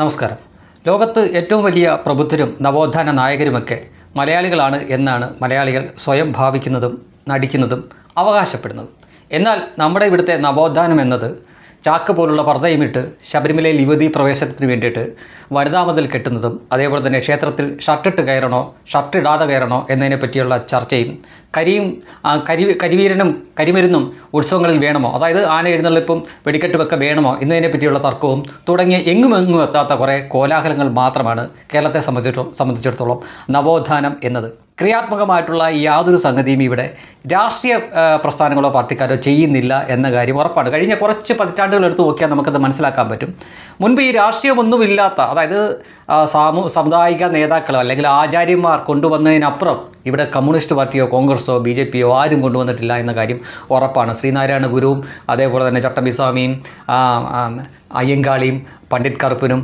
നമസ്കാരം. ലോകത്ത് ഏറ്റവും വലിയ പ്രബുദ്ധരും നവോത്ഥാന നായകരുമൊക്കെ മലയാളികളാണ് എന്നാണ് മലയാളികൾ സ്വയം ഭാവിക്കുന്നതും നടിക്കുന്നതും അവകാശപ്പെടുന്നതും. എന്നാൽ നമ്മുടെ ഇവിടുത്തെ നവോത്ഥാനം എന്നത് ചാക്ക് പോലുള്ള പർദ്ദയുമിട്ട് ശബരിമലയിൽ യുവതി പ്രവേശനത്തിന് വേണ്ടിയിട്ട് വനിതാ മുതൽ കെട്ടുന്നതും അതേപോലെ തന്നെ ക്ഷേത്രത്തിൽ ഷർട്ടിട്ട് കയറണോ ഷർട്ട് ഇടാതെ കയറണോ എന്നതിനെ പറ്റിയുള്ള ചർച്ചയും കരിയും കരി കരിവീരനും കരിമരുന്നും ഉത്സവങ്ങളിൽ വേണമോ? അതായത് ആന എഴുന്നള്ളിപ്പും വെടിക്കെട്ടുമൊക്കെ വേണമോ? എന്നതിനെ പറ്റിയുള്ള തർക്കവും തുടങ്ങിയ എങ്ങും എത്താത്ത കുറേ കോലാഹലങ്ങൾ മാത്രമാണ് കേരളത്തെ സംബന്ധിച്ചിടത്തോളം സംബന്ധിച്ചിടത്തോളം നവോത്ഥാനം എന്നത്. ക്രിയാത്മകമായിട്ടുള്ള യാതൊരു സംഗതിയും ഇവിടെ രാഷ്ട്രീയ പ്രസ്ഥാനങ്ങളോ പാർട്ടിക്കാരോ ചെയ്യുന്നില്ല എന്ന കാര്യം ഉറപ്പാണ്. കഴിഞ്ഞ കുറച്ച് പതിറ്റാണ്ടുകൾ എടുത്ത് നോക്കിയാൽ നമുക്കത് മനസ്സിലാക്കാൻ പറ്റും. മുൻപ് ഈ രാഷ്ട്രീയമൊന്നുമില്ലാത്ത അതായത് സാമൂ സാമുദായിക നേതാക്കളോ അല്ലെങ്കിൽ ആചാര്യന്മാർ കൊണ്ടുവന്നതിനപ്പുറം ഇവിടെ കമ്മ്യൂണിസ്റ്റ് പാർട്ടിയോ കോൺഗ്രസ്സോ ബി ജെ പിയോ ആരും കൊണ്ടുവന്നിട്ടില്ല എന്ന കാര്യം ഉറപ്പാണ്. ശ്രീനാരായണ ഗുരുവും അതേപോലെ തന്നെ ചട്ടമ്പി സ്വാമിയും ആ, ആ, അയ്യങ്കാളിയും പണ്ഡിറ്റ് കറുപ്പിനും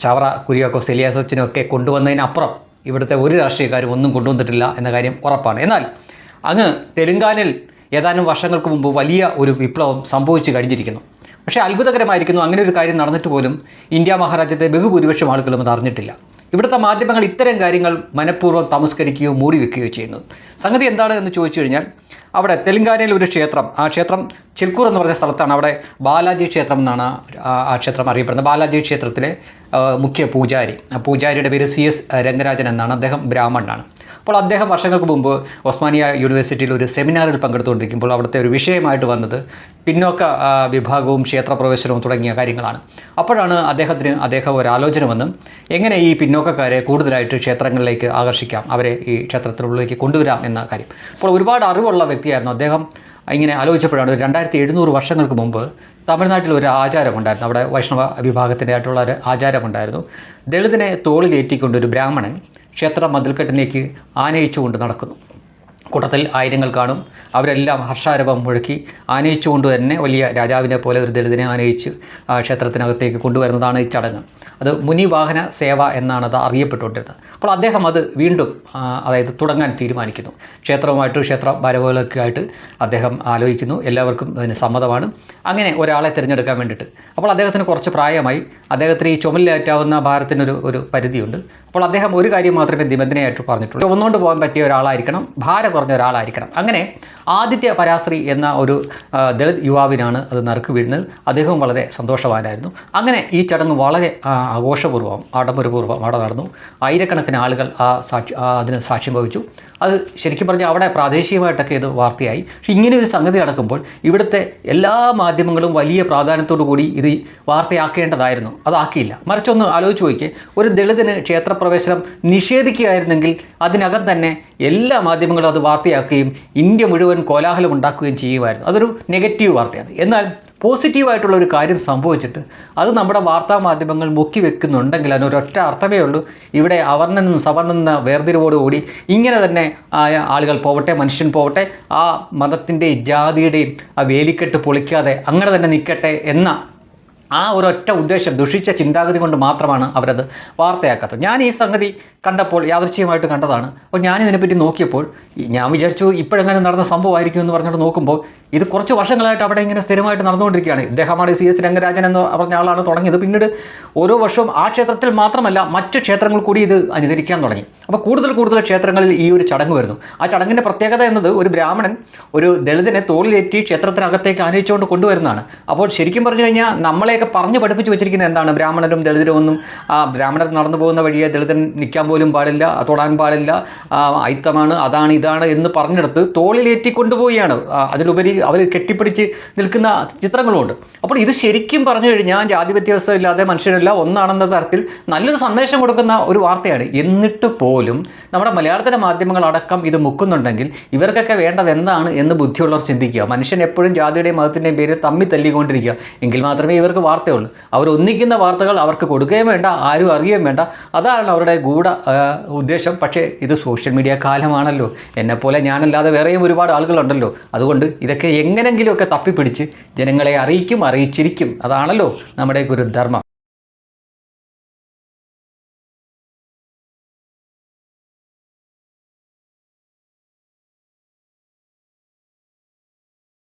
ചവറ കുര്യാക്കോ സെലിയാസച്ചിനും ഒക്കെ കൊണ്ടുവന്നതിനപ്പുറം ഇവിടുത്തെ ഒരു രാഷ്ട്രീയക്കാരും ഒന്നും കൊണ്ടുവന്നിട്ടില്ല എന്ന കാര്യം ഉറപ്പാണ്. എന്നാൽ അങ്ങ് തെലുങ്കാനിൽ ഏതാനും വർഷങ്ങൾക്ക് മുമ്പ് വലിയ ഒരു വിപ്ലവം സംഭവിച്ചു കഴിഞ്ഞിരിക്കുന്നു. പക്ഷേ അത്ഭുതകരമായിരിക്കുന്നു അങ്ങനെ ഒരു കാര്യം നടന്നിട്ട് പോലും ഇന്ത്യ മഹാരാജ്യത്തെ ബഹുഭൂരിപക്ഷം ആളുകളും അത് അറിഞ്ഞിട്ടില്ല. ഇവിടുത്തെ മാധ്യമങ്ങൾ ഇത്തരം കാര്യങ്ങൾ മനഃപൂർവം തമസ്കരിക്കുകയോ മൂടി വെക്കുകയോ ചെയ്യുന്നു. സംഗതി എന്താണ് എന്ന് ചോദിച്ചു കഴിഞ്ഞാൽ അവിടെ തെലങ്കാനയിൽ ഒരു ക്ഷേത്രം ആ ക്ഷേത്രം ചിൽക്കൂർ എന്ന് പറഞ്ഞ സ്ഥലത്താണ്. അവിടെ ബാലാജി ക്ഷേത്രം എന്നാണ് ആ ക്ഷേത്രം അറിയപ്പെടുന്നത്. ബാലാജി ക്ഷേത്രത്തിലെ മുഖ്യ പൂജാരി. ആ പൂജാരിയുടെ പേര് സി എസ് രംഗരാജൻ എന്നാണ്. അദ്ദേഹം ബ്രാഹ്മണനാണ്. അപ്പോൾ അദ്ദേഹം വർഷങ്ങൾക്ക് മുമ്പ് ഒസ്മാനിയ യൂണിവേഴ്സിറ്റിയിൽ ഒരു സെമിനാറിൽ പങ്കെടുത്തുകൊണ്ടിരിക്കുമ്പോൾ അവിടുത്തെ ഒരു വിഷയമായിട്ട് വന്നത് പിന്നോക്ക വിഭാഗവും ക്ഷേത്രപ്രവേശനവും തുടങ്ങിയ കാര്യങ്ങളാണ്. അപ്പോഴാണ് അദ്ദേഹത്തിന് അദ്ദേഹം ഒരു ആലോചന വന്ന് എങ്ങനെ ഈ പിന്നോക്കക്കാരെ കൂടുതലായിട്ട് ക്ഷേത്രങ്ങളിലേക്ക് ആകർഷിക്കാം? അവരെ ഈ ക്ഷേത്രത്തിനുള്ളിലേക്ക് കൊണ്ടുവരാം എന്ന കാര്യം. അപ്പോൾ ഒരുപാട് അറിവുള്ള വ്യക്തിയായിരുന്നു അദ്ദേഹം. ഇങ്ങനെ ആലോചിച്ചപ്പോഴാണ് ഒരു രണ്ടായിരത്തി എഴുന്നൂറ് വർഷങ്ങൾക്ക് മുമ്പ് തമിഴ്നാട്ടിൽ ഒരു ആചാരമുണ്ടായിരുന്നു. അവിടെ വൈഷ്ണവ വിഭാഗത്തിന്റെ ആയിട്ടുള്ള ഒരു ആചാരമുണ്ടായിരുന്നു. ദളിതിനെ തോളിലേറ്റിക്കൊണ്ട് ഒരു ബ്രാഹ്മണൻ ക്ഷേത്ര മതിൽക്കെട്ടിലേക്ക് ആനയിച്ചുകൊണ്ട് നടക്കുന്നു. കൂട്ടത്തിൽ ആയിരങ്ങൾ കാണും. അവരെല്ലാം ഹർഷാരവം മുഴക്കി ആനയിച്ചുകൊണ്ട് തന്നെ വലിയ രാജാവിനെ പോലെ ഒരു ദളിതനെ ആനയിച്ച് ക്ഷേത്രത്തിനകത്തേക്ക് കൊണ്ടുവരുന്നതാണ് ഈ ചടങ്ങ്. അത് മുനി വാഹന സേവ എന്നാണ് അത് അറിയപ്പെട്ടുകൊണ്ടിരുന്നത്. അപ്പോൾ അദ്ദേഹം അത് വീണ്ടും അതായത് തുടങ്ങാൻ തീരുമാനിക്കുന്നു. ക്ഷേത്രവുമായിട്ട് ക്ഷേത്ര ഭാരവുകളൊക്കെ ആയിട്ട് അദ്ദേഹം ആലോചിക്കുന്നു. എല്ലാവർക്കും അതിന് സമ്മതമാണ്. അങ്ങനെ ഒരാളെ തിരഞ്ഞെടുക്കാൻ വേണ്ടിയിട്ട്. അപ്പോൾ അദ്ദേഹത്തിന് കുറച്ച് പ്രായമായി. അദ്ദേഹത്തിന് ഈ ചുമലിലേറ്റാവുന്ന ഭാരത്തിനൊരു ഒരു പരിധിയുണ്ട്. അപ്പോൾ അദ്ദേഹം ഒരു കാര്യം മാത്രമേ നിബന്ധനയായിട്ട് പറഞ്ഞിട്ടുള്ളൂ. ചുമന്നുകൊണ്ട് പോകാൻ പറ്റിയ ഒരാളായിരിക്കണം. ഭാരം കുറഞ്ഞ ഒരാളായിരിക്കണം. അങ്ങനെ ആദിത്യ പരാശ്രീ എന്ന ഒരു ദളിത് യുവാവിനാണ് അത് നറുക്ക് വീഴുന്നത്. അദ്ദേഹവും വളരെ സന്തോഷവാനായിരുന്നു. അങ്ങനെ ഈ ചടങ്ങ് വളരെ ആഘോഷപൂർവം ആഡംബരപൂർവം അവിടെ നടന്നു. ആയിരക്കണക്കിന് ആളുകൾ ആ സാക്ഷി അതിന് സാക്ഷ്യം വഹിച്ചു. അത് ശരിക്കും പറഞ്ഞാൽ അവിടെ പ്രാദേശികമായിട്ടൊക്കെ ഇത് വാർത്തയായി. പക്ഷേ ഇങ്ങനെ ഒരു സംഗതി നടക്കുമ്പോൾ ഇവിടുത്തെ എല്ലാ മാധ്യമങ്ങളും വലിയ പ്രാധാന്യത്തോടു കൂടി ഇത് വാർത്തയാക്കേണ്ടതായിരുന്നു. അതാക്കിയില്ല. മറിച്ചൊന്ന് ആലോചിച്ച് നോക്കിയേ. ഒരു ദളിതന് ക്ഷേത്രപ്രവേശനം നിഷേധിക്കുകയായിരുന്നെങ്കിൽ അതിനകം തന്നെ എല്ലാ മാധ്യമങ്ങളും അത് വാർത്തയാക്കുകയും ഇന്ത്യ മുഴുവൻ കോലാഹലം ഉണ്ടാക്കുകയും ചെയ്യുമായിരുന്നു. അതൊരു നെഗറ്റീവ് വാർത്തയാണ്. എന്നാൽ പോസിറ്റീവായിട്ടുള്ള ഒരു കാര്യം സംഭവിച്ചിട്ട് അത് നമ്മുടെ വാർത്താ മാധ്യമങ്ങൾ മുക്കി വെക്കുന്നുണ്ടെങ്കിൽ അതിനൊരൊറ്റ അർത്ഥമേ ഉള്ളൂ. ഇവിടെ അവർണെന്നും സവർണെന്ന വേർതിരിവോടുകൂടി ഇങ്ങനെ തന്നെ ആയ ആളുകൾ പോവട്ടെ മനുഷ്യൻ പോവട്ടെ ആ മതത്തിന്റെയും ജാതിയുടെയും ആ വേലിക്കെട്ട് പൊളിക്കാതെ അങ്ങനെ തന്നെ നിൽക്കട്ടെ എന്ന ആ ഒരൊറ്റ ഉദ്ദേശം ദുഷിച്ച ചിന്താഗതി കൊണ്ട് മാത്രമാണ് അവരത് വാർത്തയാക്കാത്തത്. ഞാൻ ഈ സംഗതി കണ്ടപ്പോൾ യാദൃശ്ചികമായിട്ട് കണ്ടതാണ്. അപ്പോൾ ഞാൻ ഇതിനെപ്പറ്റി നോക്കിയപ്പോൾ ഞാൻ വിചാരിച്ചു ഇപ്പോഴെങ്ങനെ നടന്ന സംഭവമായിരിക്കും എന്ന് പറഞ്ഞുകൊണ്ട് നോക്കുമ്പോൾ ഇത് കുറച്ച് വർഷങ്ങളായിട്ട് അവിടെ ഇങ്ങനെ സ്ഥിരമായിട്ട് നടന്നുകൊണ്ടിരിക്കുകയാണ്. ഇദ്ദേഹമാണ് സി എസ് രംഗരാജൻ എന്ന് പറഞ്ഞ ആളാണ് തുടങ്ങിയത്. പിന്നീട് ഓരോ വർഷവും ആ ക്ഷേത്രത്തിൽ മാത്രമല്ല മറ്റ് ക്ഷേത്രങ്ങൾ കൂടി ഇത് അനുകരിക്കാൻ തുടങ്ങി. അപ്പോൾ കൂടുതൽ കൂടുതൽ ക്ഷേത്രങ്ങളിൽ ഈ ഒരു ചടങ്ങ് വരുന്നു. ആ ചടങ്ങിന്റെ പ്രത്യേകത എന്നത് ഒരു ബ്രാഹ്മണൻ ഒരു ദളിതനെ തോളിലേറ്റി ക്ഷേത്രത്തിനകത്തേക്ക് ആനയിച്ചുകൊണ്ട് കൊണ്ടുവരുന്നതാണ്. അപ്പോൾ ശരിക്കും പറഞ്ഞു കഴിഞ്ഞാൽ നമ്മളെയൊക്കെ പറഞ്ഞു പഠിപ്പിച്ച് വെച്ചിരിക്കുന്നത് എന്താണ്? ബ്രാഹ്മണരും ദളിതരും ഒന്നും ആ ബ്രാഹ്മണർ നടന്നു പോകുന്ന വഴിയെ ദളിതൻ നിൽക്കാൻ പോലും പാടില്ല തൊടാൻ പാടില്ല ആ, അയിത്തമാണ് അതാണ് ഇതാണ് എന്ന് പറഞ്ഞെടുത്ത് തോളിലേറ്റി കൊണ്ടുപോവുകയാണ്. ആ, അതിലുപരി അവർ കെട്ടിപ്പിടിച്ച് നിൽക്കുന്ന ചിത്രങ്ങളുമുണ്ട് അപ്പോൾ ഇത് ശരിക്കും പറഞ്ഞു കഴിഞ്ഞാൽ ജാതി വ്യത്യാസം ഇല്ലാതെ മനുഷ്യരല്ല ഒന്നാണെന്ന തരത്തിൽ നല്ലൊരു സന്ദേശം കൊടുക്കുന്ന ഒരു വാർത്തയാണ്. എന്നിട്ട് പോലും നമ്മുടെ മലയാളത്തിലെ മാധ്യമങ്ങളടക്കം ഇത് മുക്കുന്നുണ്ടെങ്കിൽ ഇവർക്കൊക്കെ വേണ്ടത് എന്താണ് എന്ന് ബുദ്ധിയുള്ളവർ ചിന്തിക്കുക. മനുഷ്യൻ എപ്പോഴും ജാതിയുടെയും മതത്തിന്റെയും പേര് തമ്മി തല്ലിക്കൊണ്ടിരിക്കുക. എങ്കിൽ മാത്രമേ ഇവർക്ക് വാർത്തയുള്ളൂ. അവർ ഒന്നിക്കുന്ന വാർത്തകൾ അവർക്ക് കൊടുക്കുകയും വേണ്ട ആരും അറിയുകയും വേണ്ട. അതാണ് അവരുടെ ഗൂഢ ഉദ്ദേശം. പക്ഷേ ഇത് സോഷ്യൽ മീഡിയ കാലമാണല്ലോ. എന്നെപ്പോലെ ഞാനല്ലാതെ വേറെയും ഒരുപാട് ആളുകളുണ്ടല്ലോ. അതുകൊണ്ട് ഇതൊക്കെ എങ്ങനെങ്കിലുമൊക്കെ തപ്പിപ്പിടിച്ച് ജനങ്ങളെ അറിയിക്കും അറിയിച്ചിരിക്കും. അതാണല്ലോ നമ്മുടെ ഒരു ധർമ്മം.